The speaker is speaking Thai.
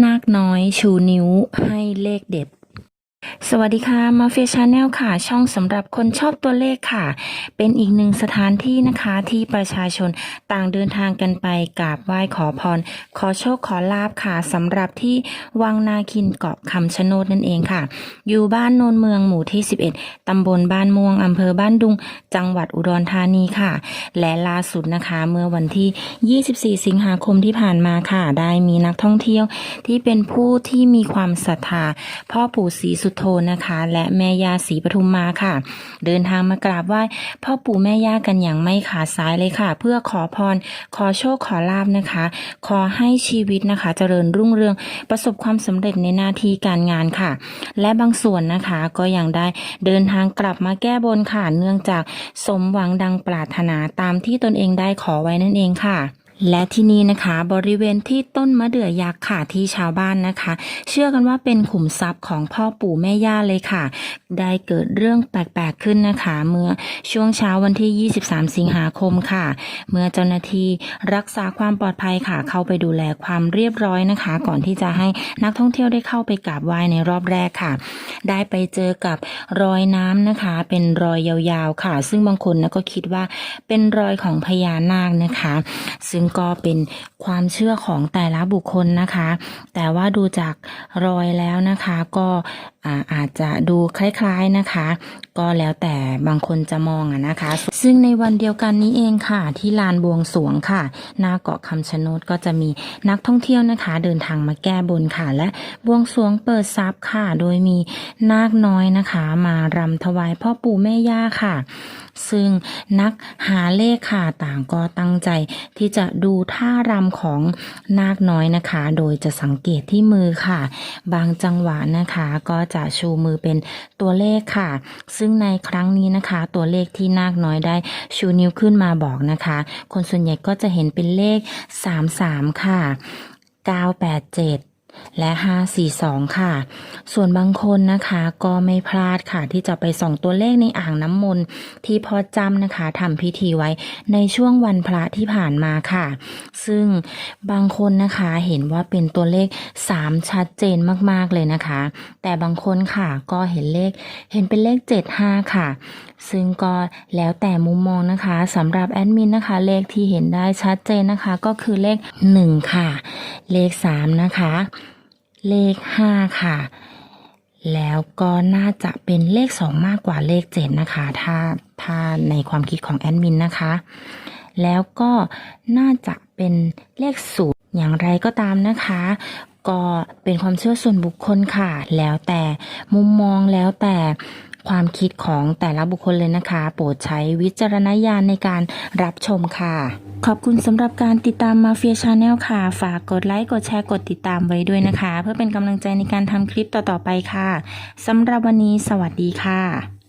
นาคน้อยชูนิ้วให้เลขเด็ด สวัสดีค่ะมาเฟียชาแนลค่ะ ช่องสำหรับคนชอบตัวเลขค่ะ เป็นอีกหนึ่งสถานที่นะคะที่ประชาชนต่างเดินทางกันไปกราบไหว้ขอพร ขอโชคขอลาบค่ะสำหรับที่วังนาคินเกาะคำชะโนดนั่นเองค่ะ อยู่บ้านโนนเมืองหมู่ที่ 11ตำบลบ้านม่วงอำเภอบ้านดุง จังหวัดอุดรธานีค่ะ และล่าสุดนะคะ เมื่อวันที่ 24 สิงหาคมที่ผ่านมาค่ะ ได้มีนักท่องเที่ยวที่เป็นผู้ที่มีความศรัทธาพ่อปู่ศรีสุโธนะคะ และแม่ย่าศรีปทุมมาค่ะ เดินทางมากราบไหว้พ่อปู่แม่ย่ากันอย่างไม่ขาดสายเลยค่ะ เพื่อขอพร ขอโชคขอลาบนะคะ ขอให้ชีวิตนะคะ เจริญรุ่งเรืองประสบความสำเร็จในหน้าที่การงานค่ะ และบางส่วนนะคะก็ยังได้เดินทางกลับมาแก้บนค่ะเนื่องจากสมหวังดังปรารถนาตามที่ตนเองได้ขอไว้นั่นเองค่ะ และที่นี่นะคะบริเวณที่ต้นมะเดื่อยักษ์ค่ะที่ชาวบ้านนะคะ เชื่อกันว่าเป็นขุมทรัพย์ของพ่อปู่แม่ย่าเลยค่ะ ได้เกิดเรื่องแปลกๆขึ้นนะคะ เมื่อช่วงเช้าวันที่ 23 สิงหาคมค่ะ เมื่อเจ้าหน้าที่รักษาความปลอดภัยค่ะ เข้าไปดูแลความเรียบร้อยนะคะ ก่อนที่จะให้นักท่องเที่ยวได้เข้าไปกราบไหว้ในรอบแรกค่ะ ได้ไปเจอกับรอยน้ำนะคะ เป็นรอยยาวๆค่ะ ซึ่งบางคนนะก็คิดว่าเป็นรอยของพญานาคนะคะ ซึ่งก็เป็นความเชื่อของแต่ละบุคคลนะคะ แต่ว่าดูจากรอยแล้วนะคะ ก็ อาอาจจะดูคล้ายๆนะคะ ก็แล้วแต่บางคนจะมองอะนะคะ ซึ่งในวันเดียวกันนี้เองค่ะ ที่ลานบวงสรวงค่ะ หน้าเกาะคำชะโนดก็จะมีนักท่องเที่ยวนะคะ เดินทางมาแก้บนค่ะ และบวงสรวงเปิดทรัพย์ค่ะ โดยมีนาคน้อยนะคะ มารำถวายพ่อปู่แม่ย่าค่ะ ซึ่งนักหาเลขค่ะต่างก็ตั้งใจที่จะดูท่ารำของนาคน้อยนะคะ โดยจะสังเกตที่มือค่ะ บางจังหวะนะคะก็จะชูมือเป็นตัวเลขค่ะ ซึ่งในครั้งนี้นะคะ ตัวเลขที่นาคน้อยได้ชูนิ้วขึ้นมาบอกนะคะ คนส่วนใหญ่ก็จะเห็นเป็นเลข 33 ค่ะ 987 และ 542 ค่ะ ส่วนบางคนนะคะก็ไม่พลาดค่ะที่จะไปส่องตัวเลขในอ่างน้ำมนต์ที่พ่อจำนะคะทำพิธีไว้ในช่วงวันพระที่ผ่านมาค่ะ ซึ่งบางคนนะคะเห็นว่าเป็นตัวเลข 3 ชัดเจนมากๆเลยนะคะ แต่บางคนค่ะก็เห็นเลขเห็นเป็นเลข 75 ค่ะ ซึ่งก็แล้วแต่มุมมองนะคะสำหรับแอดมินนะคะ เลขที่เห็นได้ชัดเจนนะคะก็คือเลข 1 ค่ะ เลข 3 นะคะ เลข 5 ค่ะ แล้วก็น่าจะเป็นเลข 2 มากกว่าเลข 7 นะคะ ถ้าถ้าในความคิดของแอดมินนะคะ แล้วก็น่าจะเป็นเลขศูนย์อย่างไรก็ตามนะคะ ก็เป็นความเชื่อส่วนบุคคลค่ะ แล้วแต่มุมมองแล้วแต่ ความคิดของแต่ละบุคคลเลยนะคะ โปรดใช้วิจารณญาณในการรับชมค่ะ ขอบคุณสำหรับการติดตามมาเฟียชาแนลค่ะ ฝากกดไลค์ กดแชร์ กดติดตามไว้ด้วยนะคะ เพื่อเป็นกำลังใจในการทำคลิปต่อๆไปค่ะสำหรับวันนี้สวัสดีค่ะ